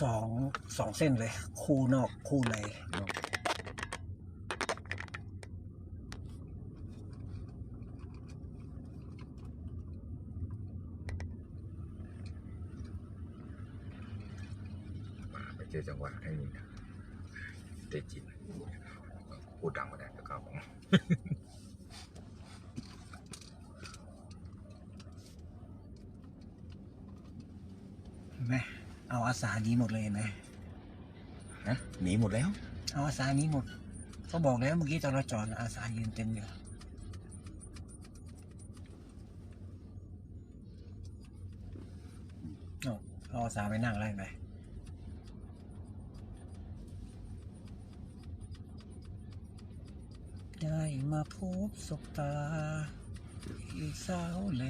สองสองเส้นเลย คู่นอกคู่ในไปเจอจังหวะให้ได้จินพูดดังมาได้แล้วก็ เห็นไหม เอาอาสานี้หมดเลยเห็นไหมนะหนีหมดแล้ว เอาอาสานี้หมดก็บอกแล้วเมื่อกี้ตอนเราจอดอาสายืนเต็มอยู่เอาเอาอาสาไปนั่งไล่ไปได้มาพบศบตาอีสาวแล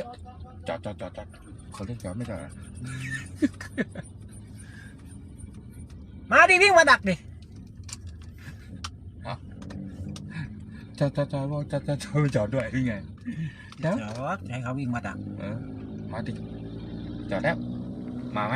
จอดจอดจอดจอดเขาเรียกจอดไม่จอดอะมาดิวิ่งมาดักดิจอดจอดจอดว่าจอดจอดจอดไม่จอดด้วยยังไงเดี๋ยวจอดให้เขาวิ่งมาดักเออมาดิจอดแล้วมาไหม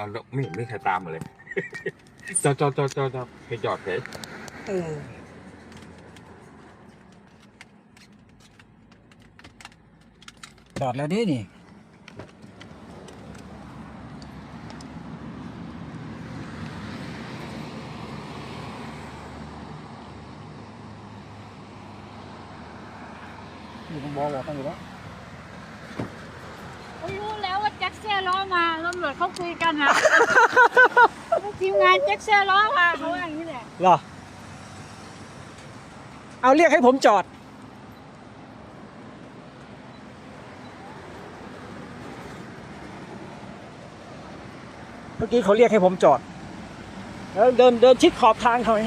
เอาแล้วไม่เห็นไม่ใครตามมาเลย จอดจอดจอดจอดจอดไปจอดเลยเออจอดแล้วนี่นี่ อยู่ผมบอกบอกกันอยู่แล้ว ไม่รู้ แล้วว่าแจ็คเซ่ล้อมาตำรวจเขาคุยกันนะทีมงานแจ็คเซ่ล้อมาเขาว่าอย่างนี้แหละเหรอ เอาเรียกให้ผมจอด เมื่อกี้เขาเรียกให้ผมจอด แล้วเดินเดินชิดขอบทางเขาไง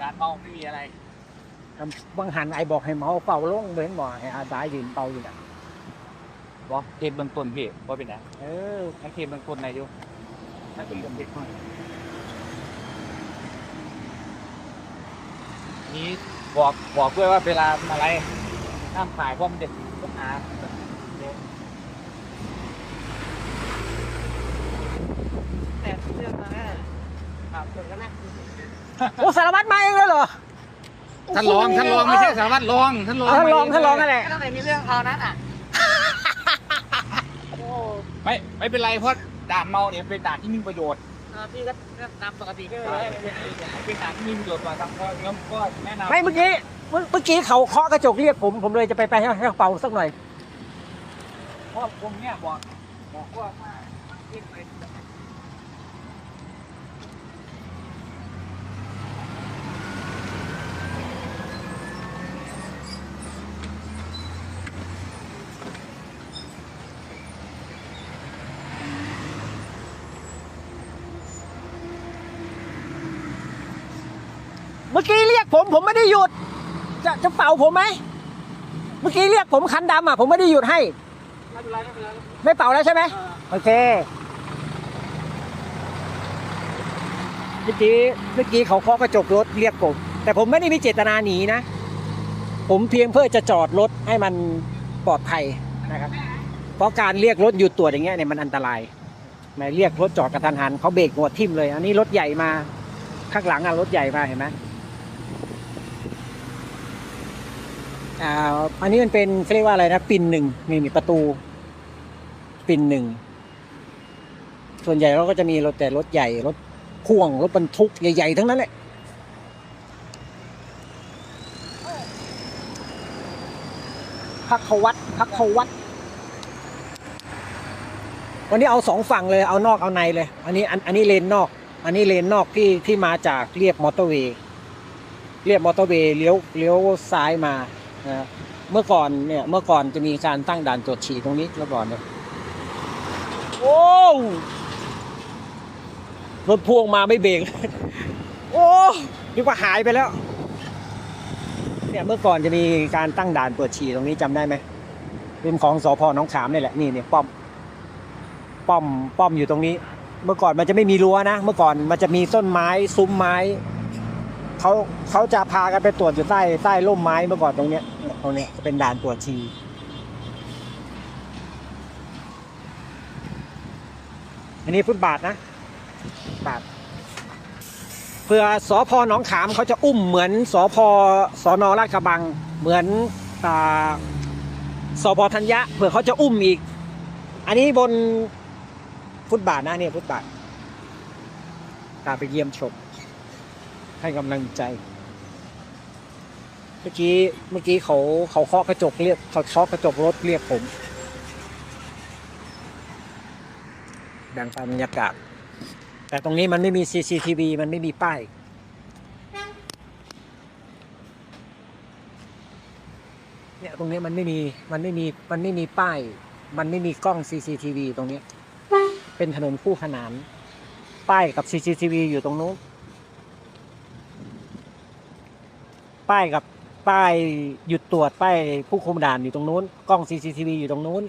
การเมาไม่มีอะไร บางหันไอบอกให้เมาเป่าลงเห็นบอกให้อาดายยืนเป่าอยู่น่ะบอกเทปเบื้องต้นพี่ว่าเป็นไงเออนักเทปเบื้องต้นไหนอยู่นักเทปเบื้องต้นนี้บอกบอกด้วยว่าเวลาทำอะไรห้ามถ่ายเพราะมันจะต้องหาแต่เรื่องมาครับเรื่องก็น่าโอ้สารวัตรมาเองเลยเหรอ ท่านรองท่านรองไม่ใช่สารวัตรรองท่านรองเอาท่านรองท่านรองนั่นแหละก็ต้องมีเรื่องเขานั้นอะโอ้ไม่ไม่เป็นไรเพราะด่านเมาเนี่ยเป็นด่านที่มีประโยชน์พี่ก็ตามปกติก็เป็นด่านที่มีประโยชน์กว่าทางก็งั้นก็แนะนำไม่เมื่อกี้เมื่อเมื่อกี้เขาเคาะกระจกเรียกผมผมเลยจะไปไปให้ให้เขาเป่าสักหน่อยเพราะผมเนี่ยบอกบอกว่ามาขึ้นไป เมื่อกี้เรียกผมผมไม่ได้หยุด จะจะเป่าผมไหมเมื่อกี้เรียกผมคันดำอะผมไม่ได้หยุดให้ ไม่เป็นไรไม่เป็นไรไม่เป่าแล้วใช่ไหมโอเคเมื่อกี้เมื่อกี้เขาเคาะกระจกรถเรียกผม แต่ผมไม่ได้มีเจตนาหนีนะ ผมเพียงเพื่อจะจอดรถให้มันปลอดภัยนะครับ เพราะการเรียกรถหยุดตรวจอย่างเงี้ยเนี่ยมันอันตรายแม่เรียกรถจอดกระทันหันเขาเบรกหัวทิ่มเลย อันนี้รถใหญ่มาข้างหลังอะรถใหญ่มาเห็นไหม อ่าอันนี้มันเป็นเขาเรียกว่าอะไรนะ ปินหนึ่งนี่มีประตู ปินหนึ่ง ส่วนใหญ่เราก็จะมีรถแต่รถใหญ่ รถพ่วง รถบรรทุกใหญ่ ๆ ทั้งนั้นแหละพักเขาวัดพักเขาวัด วันนี้เอาสองฝั่งเลย เอานอกเอาในเลย อันนี้อันอันนี้เลนนอก อันนี้เลนนอกที่ที่มาจากเรียบมอเตอร์เวย์ เรียบมอเตอร์เวย์เลี้ยวเลี้ยวซ้ายมา นะเมื่อก่อนเนี่ยเมื่อก่อนจะมีการตั้งด่านตรวจฉี่ตรงนี้เมื่อก่อนเนี่ยโอ้วรถพ่วงมาไม่เบรกโอ้นึกว่าหายไปแล้ว เนี่ยเมื่อก่อนจะมีการตั้งด่านตรวจฉี่ตรงนี้จำได้ไหมเป็นของสพน้องขามนี่แหละนี่เนี่ยป้อมป้อมป้อมอยู่ตรงนี้ เมื่อก่อนมันจะไม่มีรั้วนะ เมื่อก่อนมันจะมีต้นไม้ซุ้มไม้ เขาเขาจะพากันไปตรวจอยู่ใต้ใต้ร่มไม้เมื่อก่อนตรงเนี้ยตรงเนี้ยเป็นด่านตรวจฉี่อันนี้ฟุตบาทนะบาทเพื่อสอพอหนองขามเขาจะอุ้มเหมือนสอพอสอนอลาดกระบังเหมือนตาสอพอธัญญะเผื่อเขาจะอุ้มอีก อันนี้บนฟุตบาทนะเนี่ยฟุตบาทตาไปเยี่ยมชม ให้กำลังใจ เมื่อกี้เมื่อกี้เขาเขาเคาะกระจกเรียกเขาเคาะกระจกรถเรียกผมแบ่งปันบรรยากาศ แต่ตรงนี้มันไม่มี CCTV มันไม่มีป้ายเนี่ยตรงนี้มันไม่มีมันไม่มีมันไม่มีป้าย มันไม่มีกล้อง CCTV ตรงนี้ เป็นถนนคู่ขนาน ป้ายกับ CCTV อยู่ตรงนู้น ป้ายกับป้ายหยุดตรวจป้ายผู้คุมด่านอยู่ตรงนู้น กล้อง CCTV อยู่ตรงนู้น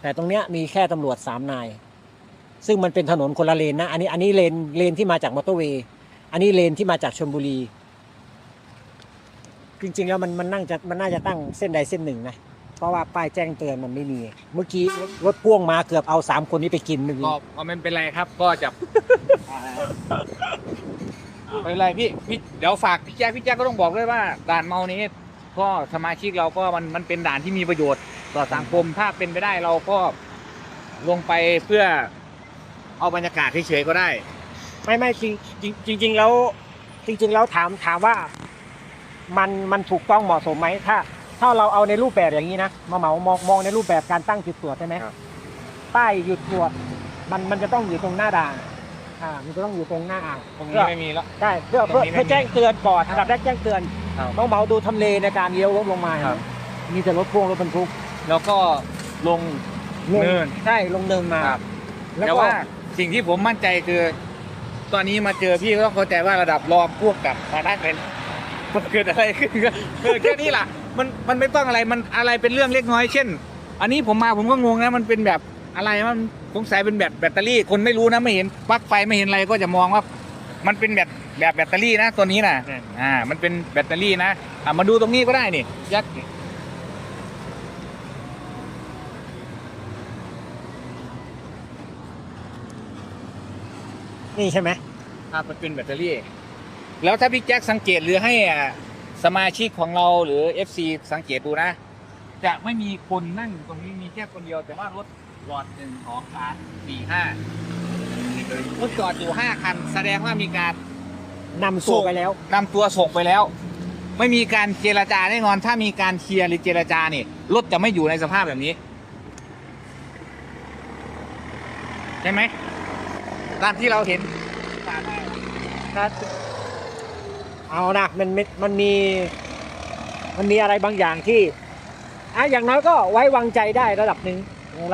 แต่ตรงเนี้ยมีแค่ตำรวจสามนาย ซึ่งมันเป็นถนนคนละเลนนะ อันนี้อันนี้เลนเลนที่มาจากมอเตอร์เวย์ อันนี้เลนที่มาจากชลบุรี จริงๆแล้วมันมันนั่งจะมันน่าจะตั้งเส้นใดเส้นหนึ่งนะ เพราะว่าป้ายแจ้งเตือนมันไม่มี เมื่อกี้รถรถพ่วงมาเกือบเอาสามคนนี้ไปกินหนึ่งก็ก็ไม่เป็นไรครับก็จะ ไม่เป็นไรพี่พี่เดี๋ยวฝากพี่แจ๊คพี่แจ๊คก็ต้องบอกด้วยว่าด่านเมานี้ ก็สมาชิกเราก็มันมันเป็นด่านที่มีประโยชน์ต่อสังคมถ้าเป็นไปได้เราก็ลงไปเพื่อเอาบรรยากาศเฉยๆก็ได้ ไม่ไม่จริงจริงจริง ๆ แล้วจริง ๆ แล้วถามถามว่า มันมันถูกต้องเหมาะสมไหมถ้า ถ้าเราเอาในรูปแบบอย่างนี้นะมาเหมามองมองในรูปแบบการตั้งจุดตรวจใช่ไหมครับ ป้ายหยุดตรวจมันมันจะต้องอยู่ตรงหน้าด่าน อ่ามันจะต้องอยู่ตรงหน้าอ่างตรงนี้ไม่มีแล้ว ใช่เพื่อตรเพื่องนี้ไม่เพื่อแจ้งเตือนก่อนอันดับแรกแจ้งเตือน ครับ ต้องเหมาดูทำเลในการเลี้ยวรถลงมาครับ มีแต่รถพ่วงรถบรรทุกแล้วก็ลง ลงเนิน ใช่ลงเนินมาครับแล้วแต่ก็ว่าสิ่งที่ผมมั่นใจคือ ตอนนี้มาเจอพี่ก็ต้องเข้าใจว่าระดับรองพวกกับมาได้เป็นมันเกิดอะไรขึ้นก็เออแค่นี้ล่ะ มันมันไม่ต้องอะไรมันอะไรเป็นเรื่องเล็กน้อยเช่น อันนี้ผมมาผมก็งงนะมันเป็นแบบอะไรมัน สงสัยเป็นแบบแบตเตอรี่คนไม่รู้นะไม่เห็นปลั๊กไฟไม่เห็นอะไรก็จะมองว่ามันเป็นแบบแบบแบตเตอรี่นะตัวนี้นะอ่า มันเป็นแบตเตอรี่นะอะมาดูตรงนี้ก็ได้นี่ยักษ์นี่ใช่ไหมครับมันเป็นแบตเตอรี่ แล้วถ้าพี่แจ็คสังเกตหรือให้อะสมาชิกของเราหรือ FC สังเกตดูนะ จะไม่มีคนนั่งอยู่ตรงนี้มีแค่คนเดียวแต่ว่ารถ จอดหนึ่งสองสามสี่ห้ารถจอดอยู่ห้าคัน แสดงว่ามีการนำตัวไปแล้ว นำตัวส่งไปแล้ว ไม่มีการเจรจาแน่นอน ถ้ามีการเคลียร์หรือเจรจาเนี่ยรถจะไม่อยู่ในสภาพแบบนี้ ใช่ไหมตามที่เราเห็นเอานะมันมันมันมี มันมีอะไรบางอย่างที่อะอย่างน้อยก็ไว้วางใจได้ระดับหนึ่ง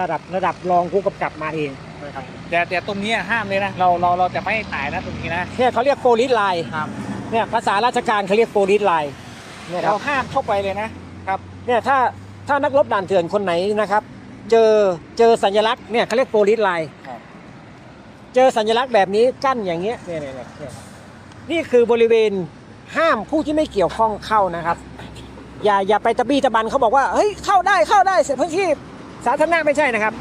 ระดับระดับรองผู้กำกับมาเองนะครับแต่แต่ตรงนี้ห้ามเลยนะเราเราเราจะไม่ถ่ายนะตรงนี้นะเนี่ยเขาเรียกโปลิสไลน์ครับเนี่ยภาษาราชการเขาเรียกโปลิสไลน์เนี่ยคเรารับห้ามเข้าไปเลยนะครับเนี่ยถ้าถ้านักรบด่านเถื่อนคนไหนนะครับ เจอเจอสัญลักษณ์เนี่ยเขาเรียกโปลิสไลน์ครับเจอสัญลักษณ์แบบนี้กั้นอย่างเงี้ยเนี่ยเนี่ยเนี่ยเนี่ยนี่คือบริเวณห้ามผู้ที่ไม่เกี่ยวข้องเข้านะครับ อย่าอย่าไปตะบี้ตะบันเขาบอกว่าเฮ้ยเข้าได้เข้าได้เสร็จพื้นที่ สาธารณะไม่ใช่นะครับ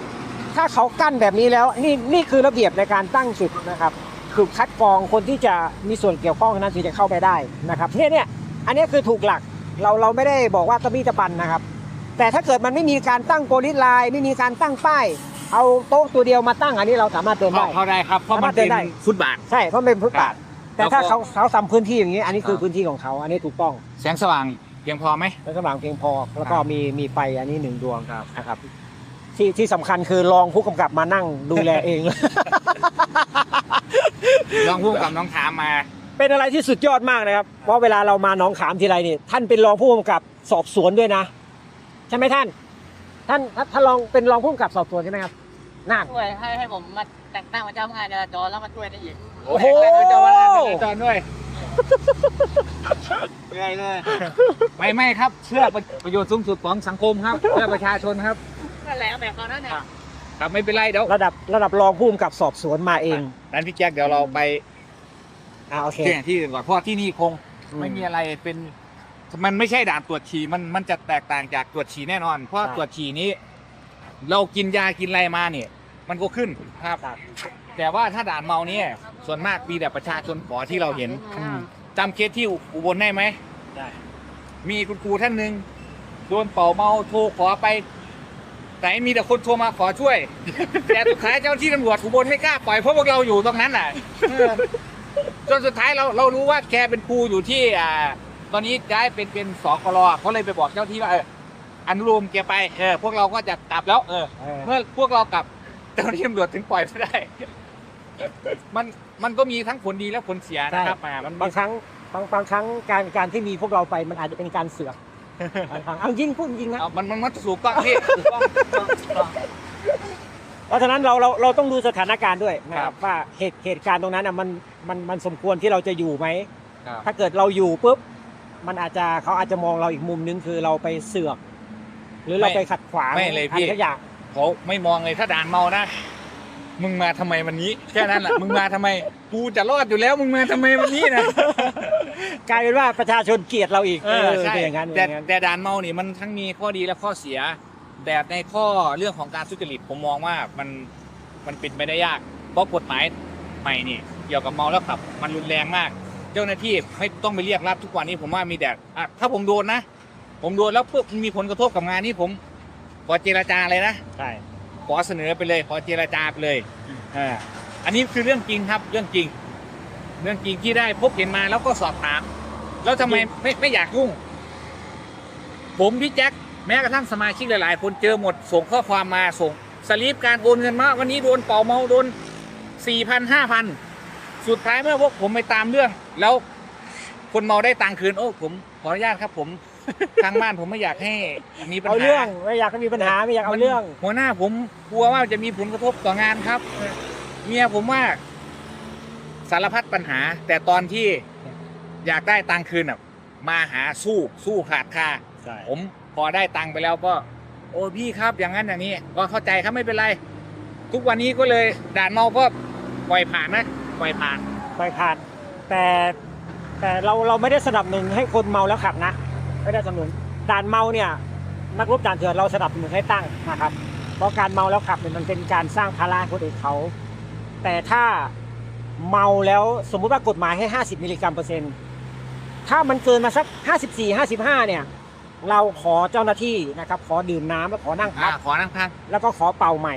ถ้าเขากั้นแบบนี้แล้วนี่นี่คือระเบียบในการตั้งจุดนะครับ คือคัดกรองคนที่จะมีส่วนเกี่ยวข้องนั้นถึงจะเข้าไปได้นะครับเนี่ยเนี่ยอันนี้คือถูกหลักเราเราไม่ได้บอกว่าตะบี้ตะบันนะครับ แต่ถ้าเกิดมันไม่มีการตั้งโปลิสไลน์ไม่มีการตั้งป้ายเอาโต๊ะตัวเดียวมาตั้งอันนี้เราสามารถเดินเข้าได้เข้าได้ครับเพราะมันสามารถเดิเป็นนได้ฟุตบาทใช่เพราะมันเป็นฟุตบาทแต่แล้วก็ถ้าเขาเขาทำพื้นที่อย่างนี้ อันนี้คือครับพื้นที่ของเขาอันนี้ถูกต้อง แสงสว่างเพียงพอไหมแล้วสว่างเพียงพอ แล้วก็ครับมีมีไฟอันนี้หนึ่งดวงครับนะครับ ที่ที่สำคัญคือรองผู้กำกับมานั่งดูแลเอง ลองพูดกับน้องถามมา เป็นอะไรที่สุดยอดมากนะครับ เพราะเวลาเรามาหนองขามทีไรนี่ท่านเป็นรองผู้กำกับสอบสวนด้วยนะ ใช่ไหมท่าน ท่านท่านท่านรองเป็นรองผู้กำกับสอบสวนใช่ไหมครับน่าช่วยให้ให้ผมมาแต่งตั้งเป็นเจ้าพนักงานจราจรแล้วมาช่วยได้อีกโอ้โห แต่งตั้งเป็นเจ้าพนักงานจราจรด้วยไม่ได้เลยไม่ไม่ครับ เพื่อประโยชน์สูงสุดของสังคมครับ เพื่อประชาชนครับ ก็แล้วแบบเขานั่นแหละ ครับไม่เป็นไรเดี๋ยวระดับระดับรองผู้กำกับสอบสวนมาเองนั้นพี่แจ็คเดี๋ยวเราไปอ่าโอเค ที่ที่อื่นก่อนเพราะที่นี่คงอืมไม่มีอะไรเป็นมันไม่ใช่ด่านตรวจฉี่มันมันจะแตกต่างจากตรวจฉี่แน่นอน เพราะใช่ตรวจฉี่นี้ เรากินยากินอะไรมาเนี่ยมันก็ขึ้นครับ ครับ แต่ว่าถ้าด่านเมาเนี่ยส่วนมากมีแต่ประชาชนขอที่เราเห็นอ่าจำเคสที่อุบลได้ไหม ได้ มีคุณครูท่านหนึ่งโดนเป่าเมาโทรขอไป ไหนมีแต่คนโทรมาขอช่วย แต่สุดท้ายเจ้าหน้าที่ตำรวจอุบลไม่กล้าปล่อยเพราะพวกเราอยู่ตรงนั้นน่ะเออจนสุดท้ายเราเรารู้ว่าแกเป็นครูอยู่ที่อ่า ตอนนี้ย้ายเป็นเป็นสกรเขาเลยไปบอกเจ้าหน้าที่ว่าเอออนุโลมแกไปเออพวกเราก็จะกลับแล้วเออเออเมื่อพวกเรากลับเจ้าหน้าที่ตำรวจถึงปล่อยไม่ได้ มันมันก็มีทั้งผลดีและผลเสียนะครับอ่ามันบางครั้งบางบางครั้งการการที่มีพวกเราไปมันอาจจะเป็นการเสือกบางครั้ง เอายิงพูดจริงนะเอามันมันมันถูกต้องพี่ถูกต้องถูกต้องถูกต้อง เพราะฉะนั้นเราเราเราต้องดูสถานการณ์ด้วยนะคครัรับบ ว่าเหตุเหตุการณ์ตรงนั้นอะมันมันมันสมควรที่เราจะอยู่ไหม ครับถ้าเกิดเราอยู่ปุ๊บมันอาจจะเขาอาจจะมองเราอีกมุมนึงคือเราไปเสือก หรือเราไปขัดขวางไม่เลยพี่ อะไรสักอย่างเขาไม่มองเลยถ้าด่านเมานะ มึงมาทำไมวันนี้ แค่นั้นแหละมึงมาทำไม กูจะรอดอยู่แล้ว มึงมาทำไมวันนี้นะ กลายเป็นว่าประชาชนเกลียดเราอีกเออใช่เป็นอย่างนั้นแต่เป็นอย่างนั้น แต่ด่านเมานี่มันทั้งมีข้อดีและข้อเสีย แต่ในข้อเรื่องของการทุจริตผมมองว่ามันมันเป็นไปได้ยาก เพราะกฎหมายใหม่นี่เกี่ยวกับเมาแล้วขับ มันรุนแรงมาก เจ้าหน้าที่ไม่ต้องไปเรียกรับทุกวันนี้ผมว่ามีแต่อะถ้าผมโดนนะ ผมโดนแล้วปุ๊บมันมีผลกระทบกับงานนี้ผมขอเจรจาเลยนะ ใช่ ขอเสนอไปเลยขอเจรจาไปเลยอ่าอันนี้คือเรื่องจริงครับเรื่องจริง เรื่องจริงที่ได้พบเห็นมาแล้วก็สอบถาม แล้วทำไมไม่ไม่อยากยุ่ง ผมพี่แจ็คแม้กระทั่งสมาชิกหลายๆ คนเจอหมดส่งข้อความมาส่งสลิปการโอนเงินมาวันนี้โดนเป่าเมาโดนสี่พันห้าพันสุดท้ายเมื่อพวกผมไปตามเรื่อง แล้วคนเมาได้ตังค์คืนโอ้ผมขออนุญาตครับ ผมทางบ้านผมไม่อยากให้มีปัญหาเอาเรื่องไม่อยากให้มีปัญหาไม่อยากเอาเรื่อง หัวหน้าผมกลัวว่าจะมีผลกระทบต่องานครับ เมียผมว่าสารพัดปัญหา แต่ตอนที่ อยากได้ตังค์คืนอะมาหาสู้สู้ขาดคาใช่ผมพอได้ตังค์ไปแล้วก็ โอ้พี่ครับอย่างนั้นอย่างนี้ก็เข้าใจครับไม่เป็นไร ทุกวันนี้ก็เลยด่านเมาก็ปล่อยผ่านนะปล่อยผ่านไปผ่าน แต่แต่เราเราไม่ได้สนับสนุนให้คนเมาแล้วขับนะ ไม่ได้สนับสนุนด่านเมาเนี่ยนักรบด่านเถื่อนเราสนับสนุนให้ตั้งนะครับ เพราะการเมาแล้วขับเนี่ยมันเป็นการสร้างภาระให้คนอื่นเขา แต่ถ้าเมาแล้วสมมุติว่ากฎหมายให้ 50 มิลลิกรัมเปอร์เซ็นต์ ถ้ามันเกินมาสัก 54 55 เนี่ย เราขอเจ้าหน้าที่นะครับ ขอดื่มน้ำแล้วขอนั่งพัอ่ากขอนั่งพักแล้วก็ขอเป่าใหม่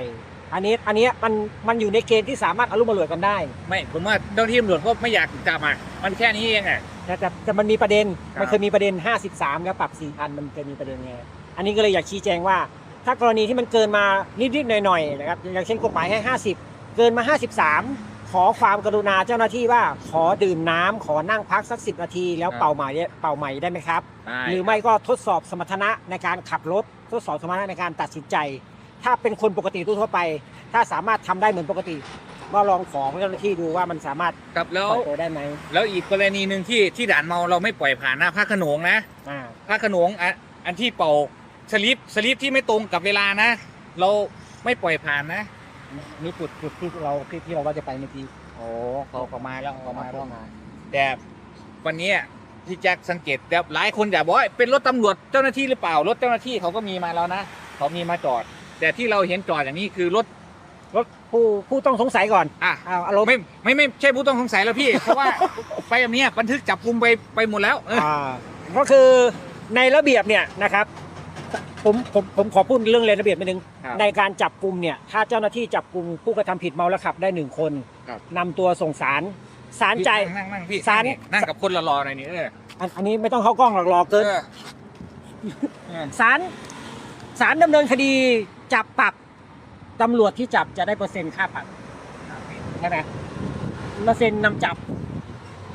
อันนี้อันนี้มันมันอยู่ในเกณฑ์ที่สามารถอารมณ์รวยกันได้ ไม่ผมว่าเจ้าหน้าที่ตำรวจก็ไม่อยากจับอะมันแค่นี้เองอะ แต่แต่แต่มันมีประเด็น ครับมันเคยมีประเด็น 53 แล้วปรับ4,000มันเคยมีประเด็นไง อันนี้ก็เลยอยากชี้แจงว่า ถ้ากรณีที่มันเกินมานิดๆหน่อยๆนะครับ อย่างเช่นกฎหมายให้ 50 เกินมา 53 ขอความกรุณาเจ้าหน้าที่ว่าขอดื่มน้ำขอนั่งพักสัก10นาที แล้วเป่าใหม่เป่าใหม่ได้ไหมครับใช่หรือไม่ก็ทดสอบสมรรถนะในการขับรถ ทดสอบสมรรถนะในการตัดสินใจ ถ้าเป็นคนปกติทั่วๆไป ถ้าสามารถทำได้เหมือนปกติ ก็ลองขอเจ้าหน้าที่ดูว่ามันสามารถครับแล้วปล่อยตัวได้ไหมแล้วอีกกรณีหนึ่งที่ที่ด่านเมาเราไม่ปล่อยผ่านนะพระโขนงนะอ่าพระโขนงอะอันที่เป่าสลิปสลิปที่ไม่ตรงกับเวลานะ เราไม่ปล่อยผ่านนะ นี่จุดจุดที่เราที่ที่เราว่าจะไปเมื่อกี้โอ้เขาเขามาแล้วเขามาแล้วมาแต่วันนี้ที่แจ็คสังเกตแบบหลายคนอยากบอกว่าเป็นรถตำรวจเจ้าหน้าที่หรือเปล่ารถเจ้าหน้าที่เขาก็มีมาแล้วนะเขามีมาจอด แต่ที่เราเห็นจอดอย่างนี้คือรถรถผู้ผู้ต้องสงสัยก่อนอะเอาอารมณ์ไม่ไม่ไม่ใช่ผู้ต้องสงสัยแล้วพี่ เพราะว่าไปแบบเนี้ยบันทึกจับกุมไปไปหมดแล้วเอออ่าก็คือในระเบียบเนี่ยนะครับ ผมผมผมขอพูดเรื่องเรียนระเบียบนิดนึงครับในการจับกลุ่มเนี่ยถ้าเจ้าหน้าที่จับกลุ่มผู้กระทำผิดเมาแล้วขับได้หนึ่งคนครับ นำตัวส่งศาลศาลใจาย นั่งนั่งพี่ศาลนั่งนั่งกับคนรอๆหน่อยนี่เอออันอันนี้ไม่ต้องเข้ากล้องหรอกรอเกินเออเออศาลศาลดำเนินคดีจับปรับตำรวจที่จับจะได้เปอร์เซ็นต์ค่าปรับใช่ไหมเปอร์เซ็นต์นำจับ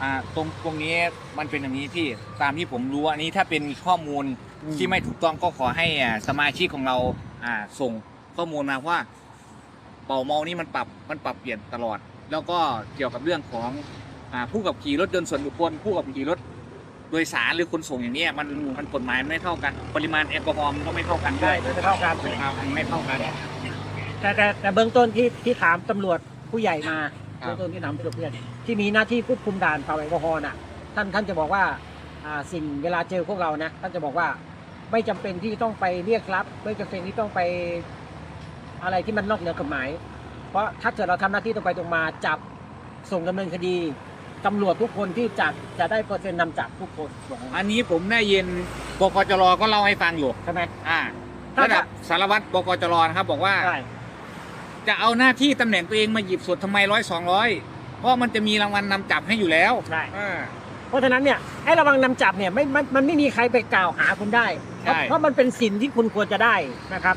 อ่าตรงตรงนี้มันเป็นอย่างนี้พี่ตามที่ผมรู้อันนี้ถ้าเป็นข้อมูลอืม ที่ไม่ถูกต้องก็ขอให้อ่าสมาชิกของเราอ่าส่งข้อมูลมาว่า เป่าเมานี่มันปรับมันปรับเปลี่ยนตลอด แล้วก็เกี่ยวกับเรื่องของอ่าผู้ขับขี่รถยนต์ส่วนบุคคลผู้ขับขี่รถโดยสารหรือขนส่งอย่างเนี้ยมันมันกฎหมายไม่เท่ากัน ปริมาณแอลกอฮอล์มันก็ไม่เท่ากันด้วยไม่เท่ากันครับไม่เท่ากันแต่แต่แต่เบื้องต้นที่ที่ถามตำรวจผู้ใหญ่มาครับเบื้องต้นที่ถามตำรวจผู้ใหญ่ที่มีหน้าที่ควบคุมด่านเป่าแอลกอฮอล์น่ะท่านท่านจะบอกว่าอ่าสิ่งเวลาเจอพวกเรานะท่านจะบอกว่า ไม่จำเป็นที่ต้องไปเรียกรับ ไม่จำเป็นที่ต้องไปอะไรที่มันนอกเหนือกฎหมาย เพราะถ้าเกิดเราทำหน้าที่ตรงไปตรงมาจับส่งดำเนินคดีตำรวจทุกคนที่จับจะได้เปอร์เซ็นต์นำจับทุกคนบอกอย่างนั้นอันนี้ผมได้ยินบกจรก็เล่าให้ฟังอยู่ ใช่ไหมอ่าถ้าระดับสารวัตรบกจรนะครับ บอกว่า ใช่จะเอาหน้าที่ตำแหน่งตัวเองมาหยิบสดทำไมร้อยสองร้อยเพราะมันจะมีรางวัลนำจับให้อยู่แล้วใช่ อ่า เพราะฉะนั้นเนี่ยให้ระวังนำจับเนี่ยไม่มันมันไม่มีใครไปกล่าวหาคุณได้ เพราะใช่เพราะมันเป็นสินที่คุณควรจะได้นะครับ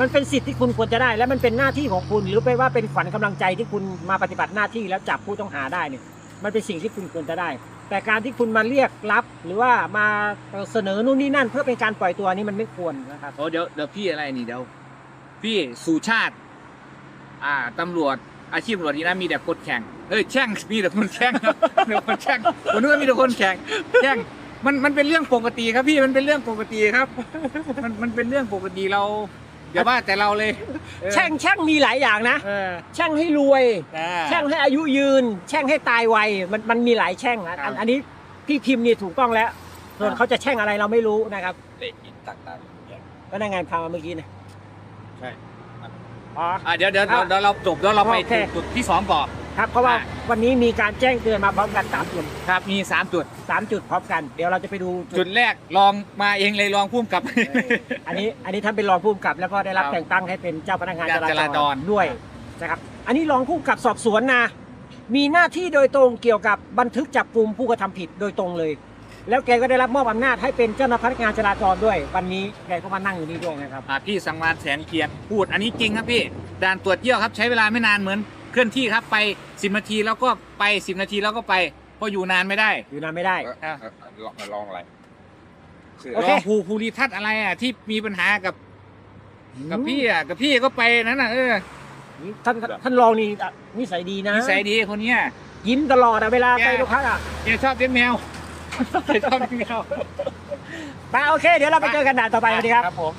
มันเป็นสิทธิ์ที่คุณควรจะได้ และมันเป็นหน้าที่ของคุณ หรือไปว่าเป็นขวัญกำลังใจที่คุณมาปฏิบัติหน้าที่แล้วจับผู้ต้องหาได้เนี่ยมันเป็นสิ่งที่คุณควรจะได้ แต่การที่คุณมาเรียกรับ หรือว่ามาเสนอนู่นนี่นั่น เพื่อเป็นการปล่อยตัวนี้มันไม่ควรนะครับ โอ้เดี๋ยวเดี๋ยวพี่อะไรนี่เดี๋ยวพี่สุชาติ อ่าตำรวจอาชีพตำรวจนี่นะมีแต่คนแข่งเอ้ยแช่งมีแต่คนแข่งครับมีแต่คนแข่งผมนึกว่ามีแต่คนแข่งแข่ง มันมันเป็นเรื่องปกติครับพี่มันเป็นเรื่องปกติครับ มันมันเป็นเรื่องปกติเราอย่าว่าแต่เราเลยเออแช่งแช่งมีหลายอย่างนะ เออแช่งให้รวย อ่า แช่งให้อายุยืน แช่งให้ตายไวมันมันมีหลายแช่งนะอันครับอันนี้พี่พิมพ์นี่ถูกต้องแล้วส่วนเขาจะแช่งอะไรเราไม่รู้นะครับเด็กกินต่างๆเนี่ยก็ได้งานพามาเมื่อกี้นะใช่ อ๋อ อ่าเดี๋ยวเดี๋ยวเดี๋ยวเดี๋ยวเราจบแล้วเราไปโอเค จุดที่สองก่อน ครับเพราะว่าอะวันนี้มีการแจ้งเตือนมาพร้อมกันสามจุดครับมีสามจุด สามจุดพร้อมกัน เดี๋ยวเราจะไปดูจุดแรกลองมาเองเลยลองพุ่มกับ อันนี้อันนี้ท่านเป็นรองผู้กำกับ แล้วก็ได้รับครับแต่งตั้งให้เป็นเจ้าพนักงานจราจรด้วยนะครับอันนี้รองผู้กำกับสอบสวนนะมีหน้าที่โดยตรงเกี่ยวกับบันทึกจับกลุ่มผู้กระทำผิดโดยตรงเลย แล้วแกก็ได้รับมอบอำนาจให้เป็นเจ้าหน้าที่พนักงานจราจรด้วย วันนี้แกก็มานั่งอยู่นี่ด้วยนะครับ อ่าพี่สังวานแสนเกียรติพูดอันนี้จริงครับพี่ด่านตรวจเยี่ยวครับใช้เวลาไม่นานเหมือน เคลื่อนที่ครับไป 10 นาทีแล้วก็ไป 10 นาทีแล้วก็ไปเพราะอยู่นานไม่ได้ อยู่นานไม่ได้ เอ่อเอ่อลองลองอะไรคือโอรเค องภูภูริทัศน์อะไรอะที่มีปัญหากับกับพี่อะกับพี่ก็ไปนั้นน่ะเออท่านท่านรองนี่อะนิสัยดีนะนิสัยดีคนเนี้ย ยิ้มตลอดอะเวลาแก ไปโรงพักอะแกชอบเลี้ยงแมวแกชอบเลี้ยงแมวไปโอเค เดี๋ยวเราไปเจอกันด่านต่อไปสวัสดีครับ ครับผม